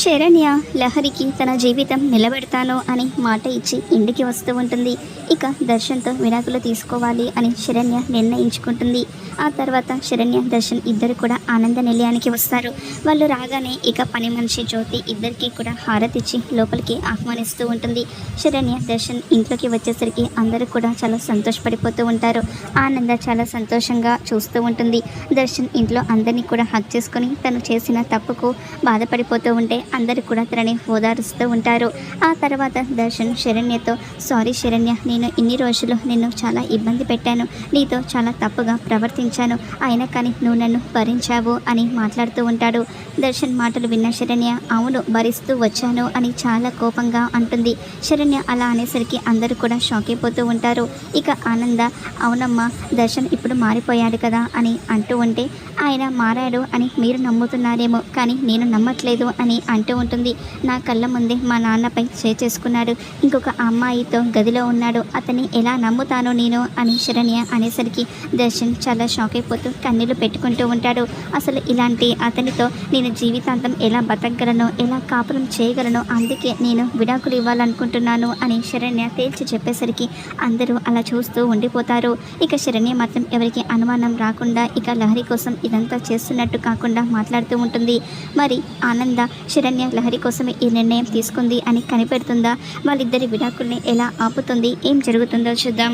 శరణ్య లహరికి తన జీవితం నిలబెడతాను అని మాట ఇచ్చి ఇంటికి వస్తూ ఉంటుంది. ఇక దర్శన్తో విడాకులు తీసుకోవాలి అని శరణ్య నిర్ణయించుకుంటుంది. ఆ తర్వాత శరణ్య దర్శన్ ఇద్దరు కూడా ఆనంద నిలయానికి వస్తారు. వాళ్ళు రాగానే ఇక పని మనిషి జ్యోతి ఇద్దరికి కూడా హారతిచ్చి లోపలికి ఆహ్వానిస్తూ ఉంటుంది. శరణ్య దర్శన్ ఇంట్లోకి వచ్చేసరికి అందరూ కూడా చాలా సంతోషపడిపోతూ ఉంటారు. ఆనంద చాలా సంతోషంగా చూస్తూ ఉంటుంది. దర్శన్ ఇంట్లో అందరినీ కూడా హక్ చేసుకొని తను చేసిన తప్పుకు బాధపడిపోతూ ఉంటే అందరూ కూడా తనని ఓదారుస్తూ ఉంటారు. ఆ తర్వాత దర్శన్ శరణ్యతో సారీ శరణ్య నేను ఇన్ని రోజులు నిన్ను చాలా ఇబ్బంది పెట్టాను. నీతో చాలా తప్పుగా ప్రవర్తించాను. అయినా కానీ నువ్వు నన్ను భరించావు అని మాట్లాడుతూ ఉంటాడు. దర్శన్ మాటలు విన్న శరణ్య అవును భరిస్తూ వచ్చాను అని చాలా కోపంగా అంటుంది. శరణ్య అలా అనేసరికి అందరూ కూడా షాక్ అయిపోతూ ఉంటారు. ఇక ఆనంద అవునమ్మా దర్శన్ ఇప్పుడు మారిపోయాడు కదా అని అంటూ ఉంటే ఆయన మారాడు అని మీరు నమ్ముతున్నారేమో కానీ నేను నమ్మట్లేదు అని అంటూ ఉంటుంది. నా కళ్ళ ముందే మా నాన్నపై షేర్ చేసుకున్నాడు. ఇంకొక అమ్మాయితో గదిలో ఉన్నాడు. అతన్ని ఎలా నమ్ముతాను నేను అని శరణ్య అనేసరికి దర్శన్ చాలా షాక్ అయిపోతూ కన్నీళ్ళు పెట్టుకుంటూ ఉంటాడు. అసలు ఇలాంటి అతనితో నేను జీవితాంతం ఎలా బతకగలను ఎలా కాపురం చేయగలను అందుకే నేను విడాకులు ఇవ్వాలనుకుంటున్నాను అని శరణ్య తేల్చి చెప్పేసరికి అందరూ అలా చూస్తూ ఉండిపోతారు. ఇక శరణ్య మాత్రం ఎవరికి అనుమానం రాకుండా ఇక లహరి కోసం ఇదంతా చేస్తున్నట్టు కాకుండా మాట్లాడుతూ ఉంటుంది. మరి ఆనంద శరణ్య లహరి కోసమే ఈ నిర్ణయం తీసుకుంది అని కనిపెడుతుందా? వాళ్ళిద్దరి విడాకుల్ని ఎలా ఆపుతుంది? ఏం జరుగుతుందో చూద్దాం.